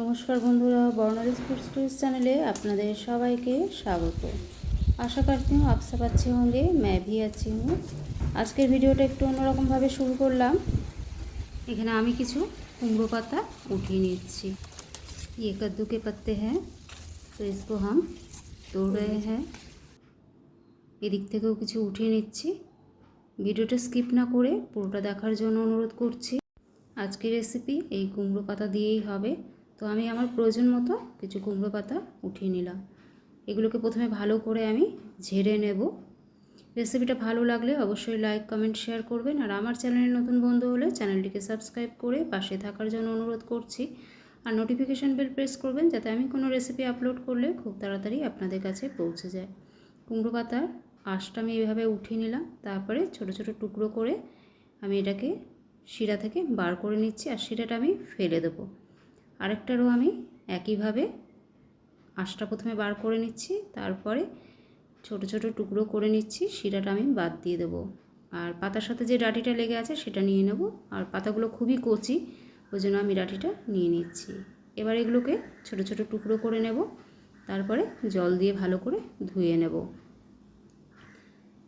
নমস্কার বন্ধুরা বর্ণার sports stories চ্যানেলে আপনাদের সবাইকে স্বাগত। আশা করছি আপসা পাচ্ছি হোঙ্গে, ম্যাভি আছি হুম আজকের ভিডিওটা একটু অন্যরকমভাবে শুরু করলাম। এখানে আমি কিছু কুমড়ো পাতা উঠিয়ে নিচ্ছি। ইয়ে कद्दू के হ্যাঁ তো इसको হাম তোড়ে হ্যাঁ। এদিক থেকেও কিছু উঠিয়ে নিচ্ছি। ভিডিওটা স্কিপ না করে পুরোটা দেখার জন্য অনুরোধ করছি। আজকের রেসিপি এই কুমড়ো পাতা দিয়েই হবে। তো আমি আমার প্রয়োজন মতো কিছু কুমড়ো পাতা উঠিয়ে নিলাম। এগুলোকে প্রথমে ভালো করে আমি ঝেড়ে নেব। রেসিপিটা ভালো লাগলে অবশ্যই লাইক, কমেন্ট, শেয়ার করবেন। আর আমার চ্যানেলের নতুন বন্ধু হলে চ্যানেলটিকে সাবস্ক্রাইব করে পাশে থাকার জন্য অনুরোধ করছি। আর নোটিফিকেশান বেল প্রেস করবেন যাতে আমি কোনো রেসিপি আপলোড করলে খুব তাড়াতাড়ি আপনাদের কাছে পৌঁছে যায়। কুমড়ো পাতার আঁশটা আমি এভাবে উঠিয়ে নিলাম। তারপরে ছোট ছোট টুকরো করে আমি এটাকে শিরা থেকে বার করে নিচ্ছি। আর শিরাটা আমি ফেলে দেবো। আরেকটারও আমি একইভাবে আঁশটা প্রথমে বার করে নিচ্ছি তারপরে ছোট ছোট টুকরো করে নিচ্ছি শিরাটা আমি বাদ দিয়ে দেবো আর পাতার সাথে যে ডাঁটিটা লেগে আছে সেটা নিয়ে নেব আর পাতাগুলো খুবই কচি ওই জন্য আমি ডাঁটিটা নিয়ে নিচ্ছি এবার এগুলোকে ছোট ছোট টুকরো করে নেব তারপরে জল দিয়ে ভালো করে ধুয়ে নেব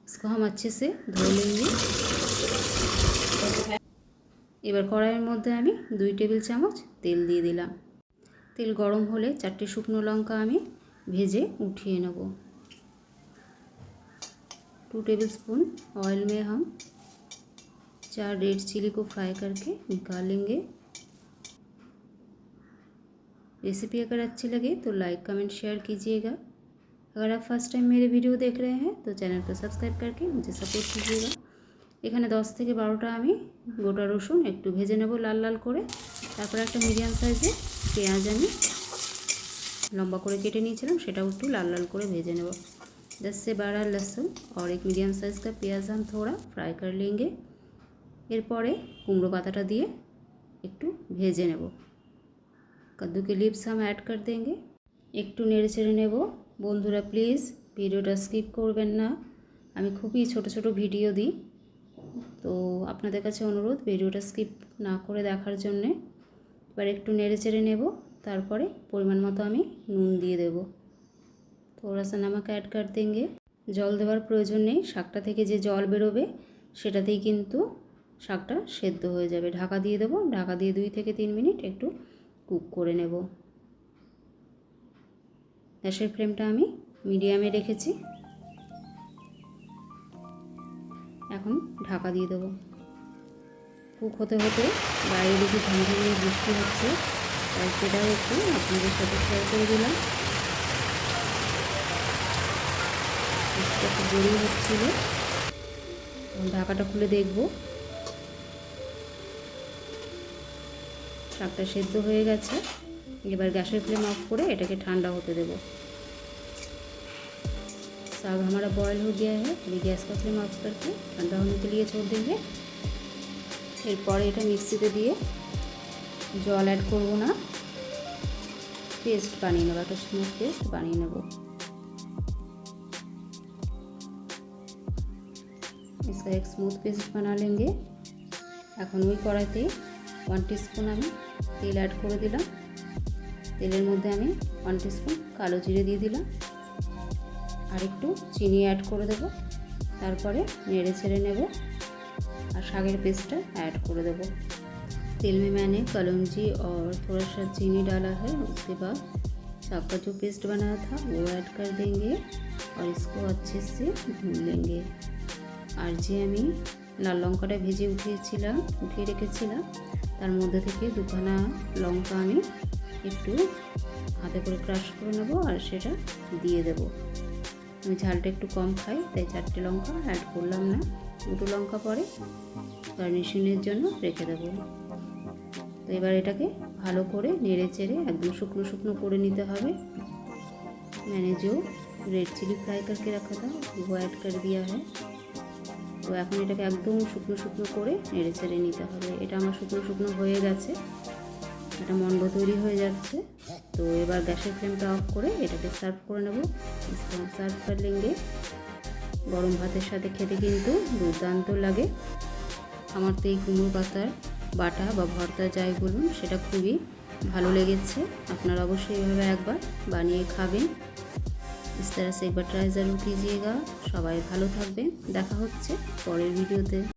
इसको हम अच्छे से धो लेंगे এবার কড়াইয়ের মধ্যে আমি দুই টেবিল চামচ তেল দিয়ে দিলাম তেল গরম হলে চারটে শুকনো লঙ্কা আমি ভেজে उठिए नेब टू टेबल स्पून ऑयल में हम चार रेड चिली को फ्राई करके निकालेंगे रेसिपी अगर अच्छी लगे तो लाइक कमेंट शेयर कीजिएगा अगर आप फर्स्ट टाइम मेरे वीडियो देख रहे हैं तो चैनल को सब्सक्राइब करके मुझे सपोर्ट कीजिएगा এখানে দশ থেকে বারোটা আমি গোটা রসুন একটু ভেজে নেব লাল লাল করে তারপরে একটা মিডিয়াম সাইজে পেঁয়াজ আমি লম্বা করে কেটে নিয়েছিলাম সেটাও একটু লাল লাল করে ভেজে নেব दस से बारह लहसुन और एक मीडियम साइज़ का प्याज हम थोड़ा फ्राई कर लेंगे এরপরে কুমড়ো পাতাটা দিয়ে একটু ভেজে নেব कद्दू के लिप्स हम ऐड कर देंगे একটু নেড়ে চেড়ে নেব বন্ধুরা প্লিজ ভিডিওটা স্কিপ করবেন না আমি খুবই ছোট ছোট ভিডিও দিই তো আপনাদের কাছে অনুরোধ ভিডিওটা স্কিপ না করে দেখার জন্যে এবার একটু নেড়ে চেড়ে নেব, তারপরে পরিমাণ মতো আমি নুন দিয়ে দেব। থোড়া সা নামাক অ্যাড কর দেঙ্গে জল দেওয়ার প্রয়োজন নেই, শাকটা থেকে যে জল বেরোবে সেটাতেই কিন্তু শাকটা সেদ্ধ হয়ে যাবে। ঢাকা দিয়ে দেবো, ঢাকা দিয়ে দুই থেকে তিন মিনিট একটু কুক করে নেব। গ্যাসের ফ্লেমটা আমি মিডিয়ামে রেখেছি। এখন ঢাকা দিয়ে দেবো। কুক হতে হতে বাইরে দিকে ঝমঝমিয়ে বৃষ্টি হচ্ছে, তাই সেটাও একটু আপনাদের সাথে শেয়ার করে দিলাম। খুব জোরেই হচ্ছিল। ঢাকাটা খুলে দেখব। শাকটা সেদ্ধ হয়ে গেছে। এবার গ্যাসের ফ্লেম অফ করে এটাকে ঠান্ডা হতে দেবো। साग हमारा बॉयल हो गया है अभी गैस का फ्लेम ऑफ करके ठंडा होने के लिए छोड़ देंगे এরপরে এটা মিক্সিতে দিয়ে জল অ্যাড করব না পেস্ট বানিয়ে নেবো একটা স্মুথ পেস্ট বানিয়ে নেব इसका एक स्मूथ पेस्ट बना लेंगे এখন ওই কড়াইতে ওয়ান টিস্পুন আমি তেল অ্যাড করে দিলাম তেলের মধ্যে আমি ওয়ান টিস্পুন কালো জিরে দিয়ে দিলাম আর একটু চিনি অ্যাড করে দেব তারপরে নেড়ে ছেড়ে নেব আর শাকের পেস্টটা ऐड করে দেব तेल में मैंने कलौंजी और थोड़ा सा चीनी डाला है उसके बाद साग का जो पेस्ट बनाया था वो ऐड कर देंगे और इसको अच्छे से भून लेंगे আর যে আমি লাল লঙ্কাটা ভেজে উঠিয়েছিলাম উঠিয়ে রেখেছিলাম তার মধ্যে থেকে দুখানা লঙ্কা আমি একটু হাতে করে ক্রাশ করে নেব আর সেটা দিয়ে দেবো আমি ঝালটা একটু কম খাই তাই চারটে লঙ্কা অ্যাড করলাম না দুটো লঙ্কা পরে গার্নিশিংয়ের জন্য রেখে দেবো তো এবার এটাকে ভালো করে নেড়ে চেড়ে একদম শুকনো শুকনো করে নিতে হবে मैंने जो रेड चिली फ्राई करके रखा था वो ऐड कर दिया है তো এখন এটাকে একদম শুকনো শুকনো করে নেড়ে চেড়ে নিতে হবে এটা আমার শুকনো শুকনো হয়ে গেছে একটা মন্ড তৈরি হয়ে যাচ্ছে তো এবার গ্যাসের ফ্লেমটা অফ করে এটাকে সার্ভ করে নেব সার্ভ করে লেঙ্গে গরম ভাতের সাথে খেতে কিন্তু দুর্দান্ত লাগে আমার তো এই কুমড়ো পাতার বাটা বা ভর্তা যাই বলুন সেটা খুবই ভালো লেগেছে আপনারা অবশ্যই এভাবে একবার বানিয়ে খাবেন इस तरह से एक बार ट्राई ज़रूर कीजिएगा সবাই ভালো থাকবেন দেখা হচ্ছে পরের ভিডিওতে